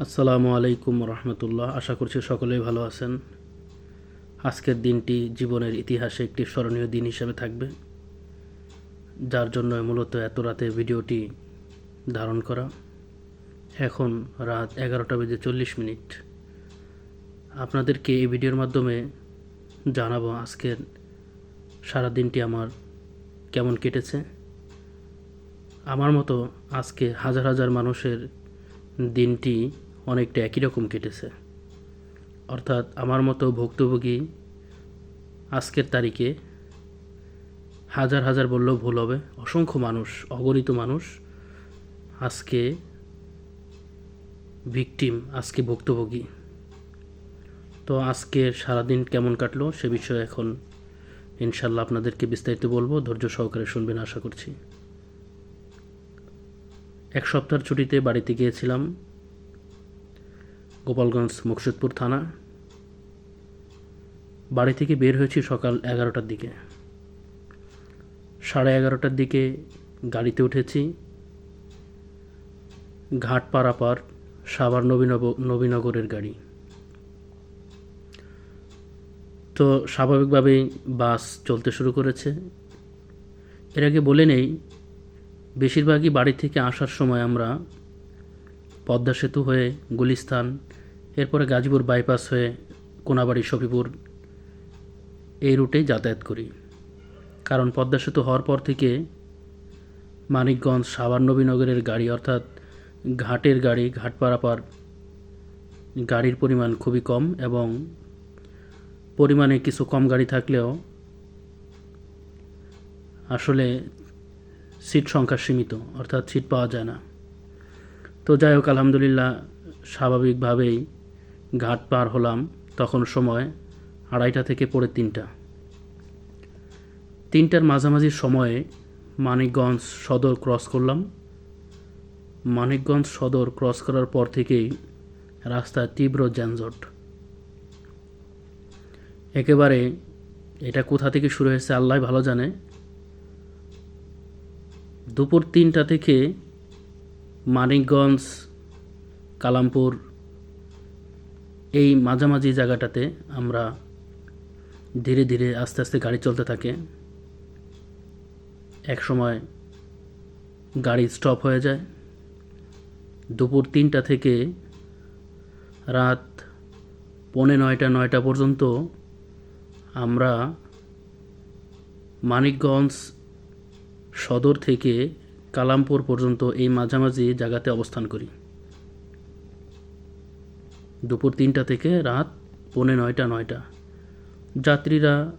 আসসালামু আলাইকুম রহমতুল্লাহ। আশা করছি সকলেই ভালো আছেন। আজকের দিনটি জীবনের ইতিহাসে একটি স্মরণীয় দিন হিসেবে থাকবে, যার জন্য মূলত এত রাতে ভিডিওটি ধারণ করা। এখন রাত এগারোটা বেজে চল্লিশ মিনিট। আপনাদেরকে এই ভিডিওর মাধ্যমে জানাব আজকের সারা দিনটি আমার কেমন কেটেছে। আমার মতো আজকে হাজার হাজার মানুষের দিনটি অনেকটা একই রকম কেটেছে। অর্থাৎ আমার মতো ভুক্তভোগী আজকের তারিখে হাজার হাজার বললেও ভুল হবে। অসংখ্য মানুষ, অগণিত মানুষ আজকে ভিকটিম, আজকে ভুক্তভোগী। তো আজকে সারাদিন কেমন কাটলো সে বিষয়ে এখন ইনশাল্লাহ আপনাদেরকে বিস্তারিত বলব। ধৈর্য সহকারে শুনবেন, আশা করছি। এক সপ্তাহের ছুটিতে বাড়িতে গিয়েছিলাম, গোপালগঞ্জ মুকসুদপুর থানা। বাড়ি থেকে বের হয়েছি সকাল এগারোটার দিকে। সাড়ে এগারোটার দিকে গাড়িতে উঠেছি। ঘাট পারাপার সাভার নবীনব, নবীনগরের গাড়ি। তো স্বাভাবিকভাবেই বাস চলতে শুরু করেছে। এর আগে বলে নেই বেশিরভাগই বাড়ি থেকে আসার সময় আমরা পদ্মা সেতু হয়ে গুলিস্তান, এরপরে গাজীপুর বাইপাস হয়ে কোনাবাড়ি, শফিপুর এই রুটে যাতায়াত করি। কারণ পদ্মা সেতু হওয়ার পর থেকে মানিকগঞ্জ সাভার নবীনগরের গাড়ি অর্থাৎ ঘাটের গাড়ি, ঘাট পারাপার গাড়ির পরিমাণ খুবই কম এবং পরিমাণে কিছু কম গাড়ি থাকলেও আসলে সিট সংখ্যা সীমিত, অর্থাৎ সিট পাওয়া যায় না। তো যাই হোক, আলহামদুলিল্লাহ, স্বাভাবিকভাবেই ঘাট পার হলাম তখন সময় আড়াইটা থেকে পড়ে তিনটা। তিনটার মাঝামাঝি সময়ে মানিকগঞ্জ সদর ক্রস করলাম। মানিকগঞ্জ সদর ক্রস করার পর থেকেই রাস্তায় তীব্র যানজট। একেবারে এটা কোথা থেকে শুরু হয়েছে আল্লাহ ভালো জানে। দুপুর তিনটা থেকে মানিকগঞ্জ, কালামপুর, এই মাঝামাঝি জায়গাটাতে আমরা ধীরে ধীরে আস্তে আস্তে গাড়ি চলতে থাকে। এক সময় গাড়ি স্টপ হয়ে যায়। দুপুর তিনটা থেকে রাত পৌনে নয়টা নয়টা পর্যন্ত আমরা মানিকগঞ্জ সদর থেকে কালামপুর পর্যন্ত এই মাঝামাঝি জায়গাতে অবস্থান করি। দুপুর তিনটা থেকে রাত পৌনে নয়টা নয়টা। যাত্রীরা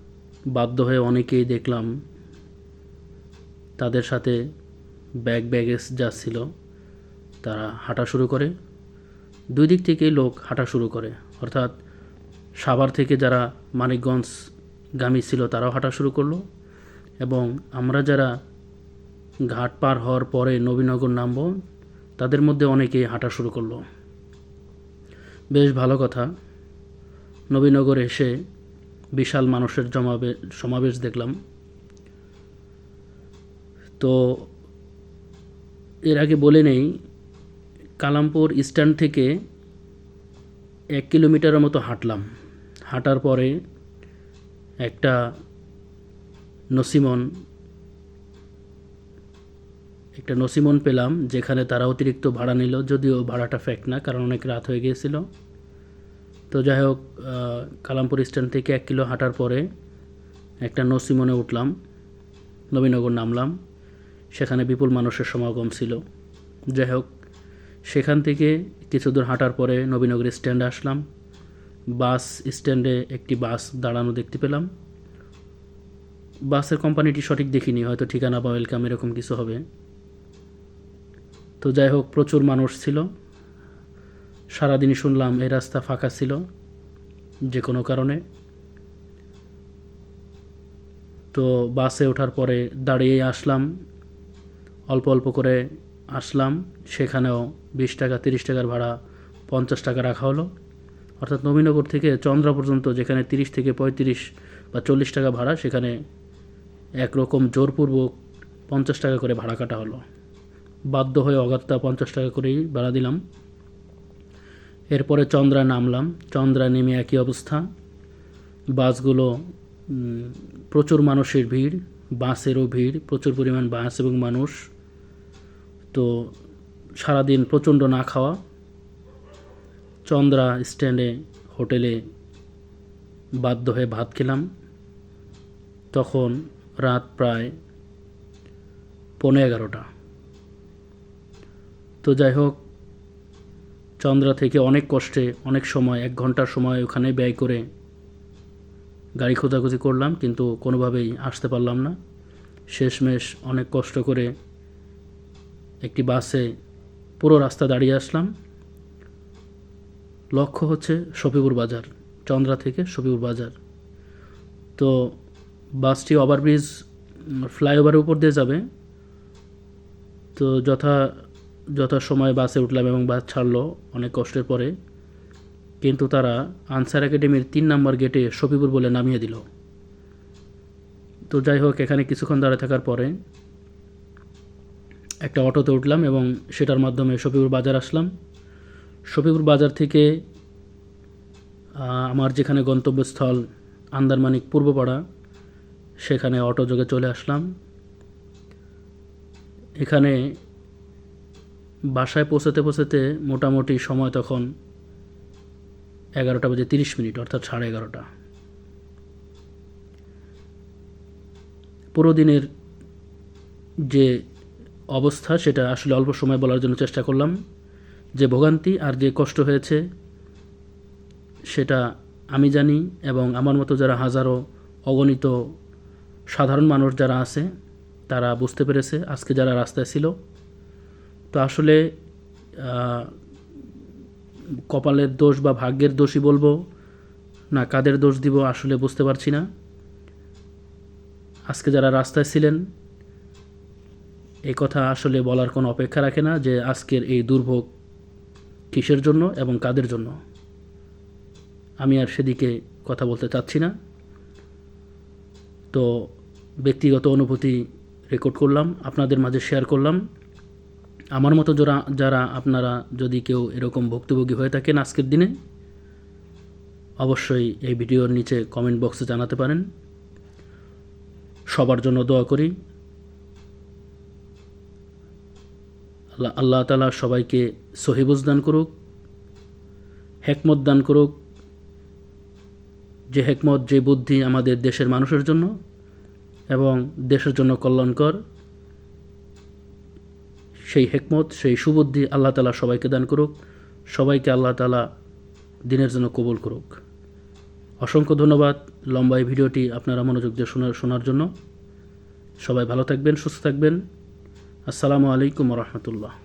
বাধ্য হয়ে অনেকেই দেখলাম তাদের সাথে ব্যাগ ব্যাগেজ যা ছিল তারা হাঁটা শুরু করে। দুই দিক থেকেই লোক হাঁটা শুরু করে। অর্থাৎ সাভার থেকে যারা মানিকগঞ্জ গামী ছিল তারাও হাঁটা শুরু করল এবং আমরা যারা ঘাট পার হওয়ার পরে নবীনগর নামব। তাদের মধ্যে অনেকেই হাঁটা শুরু করল। বেশ ভালো কথা। নবীনগর এসে বিশাল মানুষের জমাবে, সমাবেশ দেখলাম। তো এর আগে বলে নেই, কালামপুর স্ট্যান্ড থেকে এক কিলোমিটারের মতো হাঁটলাম। হাঁটার পরে একটা নসিমন একটা নসিমন পেলাম, যেখানে তারা অতিরিক্ত ভাড়া নিল, যদিও ভাড়াটা ফ্যাক্ট না, কারণ অনেক রাত হয়ে গিয়েছিল। তো যাই হোক কালামপুর স্ট্যান্ড থেকে এক কিলো হাঁটার পরে একটা নসিমনে উঠলাম, নবীনগর নামলাম, সেখানে বিপুল মানুষের সমাগম ছিল। যাই হোক, সেখান থেকে কিছু দূর হাঁটার পরে নবীনগর স্ট্যান্ডে আসলাম। বাস স্ট্যান্ডে একটি বাস দাঁড়ানো দেখতে পেলাম। বাসের কোম্পানিটি সঠিক দেখিনি, হয়তো ঠিকানা বা ওয়েলকাম এরকম কিছু হবে। তো যাই হোক, প্রচুর মানুষ ছিল। সারাদিনই শুনলাম এই রাস্তা ফাঁকা ছিল, যে কোনো কারণে। তো বাসে ওঠার পরে দাঁড়িয়ে আসলাম। অল্প অল্প করে আসলাম। সেখানেও বিশ টাকা, তিরিশ টাকার ভাড়া পঞ্চাশ টাকা রাখা হলো। অর্থাৎ নবীনগর থেকে চন্দ্রা পর্যন্ত যেখানে তিরিশ থেকে পঁয়ত্রিশ বা চল্লিশ টাকা ভাড়া, সেখানে একরকম জোরপূর্বক পঞ্চাশ টাকা করে ভাড়া কাটা হলো। বাধ্য হয়ে অগাত্তা পঞ্চাশ টাকা করেই ভাড়া দিলাম। এরপরে চন্দ্রা নামলাম। চন্দ্রা নেমে একই অবস্থা। বাসগুলো প্রচুর মানুষের ভিড়, বাসেরও ভিড়, প্রচুর পরিমাণ বাস এবং মানুষ। তো সারাদিন প্রচণ্ড না খাওয়া। চন্দ্রা স্ট্যান্ডে, হোটেলে বাধ্য হয়ে ভাত খেলাম। তখন রাত প্রায় পৌনে এগারোটা। তো যাই হোক, চন্দ্রা থেকে অনেক কষ্টে, অনেক সময়, এক ঘণ্টার সময় ওখানে ব্যয় করে গাড়ি খোঁজাখুঁজি করলাম, কিন্তু কোনোভাবেই আসতে পারলাম না। শেষমেশ অনেক কষ্ট করে একটি বাসে পুরো রাস্তা দাঁড়িয়ে আসলাম। লক্ষ্য হচ্ছে শফিপুর বাজার, চন্দ্রা থেকে শফিপুর বাজার। তো বাসটি ওভারব্রিজ ফ্লাইওভারের উপর দিয়ে যাবে। তো যথা যথা সময় বাসে উঠলাম এবং বাস ছাড়লো অনেক কষ্টের পরে। কিন্তু তারা আনসার একাডেমির তিন নম্বর গেটে শফিপুর বলে নামিয়ে দিল। তো যাই হোক, এখানে কিছুক্ষণ দাঁড়িয়ে থাকার পরে একটা অটোতে উঠলাম এবং সেটার মাধ্যমে শফিপুর বাজার আসলাম। শফিপুর বাজার থেকে আমার যেখানে গন্তব্যস্থল আন্দারমানিক পূর্বপাড়া, সেখানে অটো যোগে চলে আসলাম। এখানে বাসায় পৌঁছাতে পৌঁছাতে মোটামুটি সময় তখন এগারোটা বাজে তিরিশ মিনিট, অর্থাৎ সাড়ে এগারোটা। পুরো দিনের যে অবস্থা, সেটা আসলে অল্প সময় বলার জন্য চেষ্টা করলাম। যে ভোগান্তি আর যে কষ্ট হয়েছে, সেটা আমি জানি এবং আমার মতো যারা হাজারো অগণিত সাধারণ মানুষ যারা আছে, তারা বুঝতে পেরেছে। আজকে যারা রাস্তায় ছিল তো আসলে কপালের দোষ বা ভাগ্যের দোষই বলব। না, কাদের দোষ দিব আসলে বুঝতে পারছি না। আজকে যারা রাস্তায় ছিলেন এই কথা আসলে বলার কোনো অপেক্ষা রাখে না যে আজকের এই দুর্ভোগ কিসের জন্য এবং কাদের জন্য। আমি আর সেদিকে কথা বলতে চাচ্ছি না। তো ব্যক্তিগত অনুভূতি রেকর্ড করলাম, আপনাদের মাঝে শেয়ার করলাম। আমার মতো যারা যারা আপনারা যদি কেউ এরকম ভুক্তভোগী হয়ে থাকেন আজকের দিনে, অবশ্যই এই ভিডিওর নিচে কমেন্ট বক্সে জানাতে পারেন। সবার জন্য দোয়া করি। আল্লাহ আল্লাহ তালা সবাইকে সহিবুজ দান করুক, হেকমত দান করুক। যে হেকমত, যে বুদ্ধি আমাদের দেশের মানুষের জন্য এবং দেশের জন্য কল্যাণকর। সেই হেকমত, সেই সুবুদ্ধি আল্লাহ তালা সবাইকে দান করুক। সবাইকে আল্লাহ তালা দিনের জন্য কবুল করুক। অসংখ্য ধন্যবাদ লম্বা এই ভিডিওটি আপনারা মনোযোগ দিয়ে শোনার শোনার জন্য। সবাই ভালো থাকবেন, সুস্থ থাকবেন। আসসালামু আলাইকুম রহমতুল্লাহ।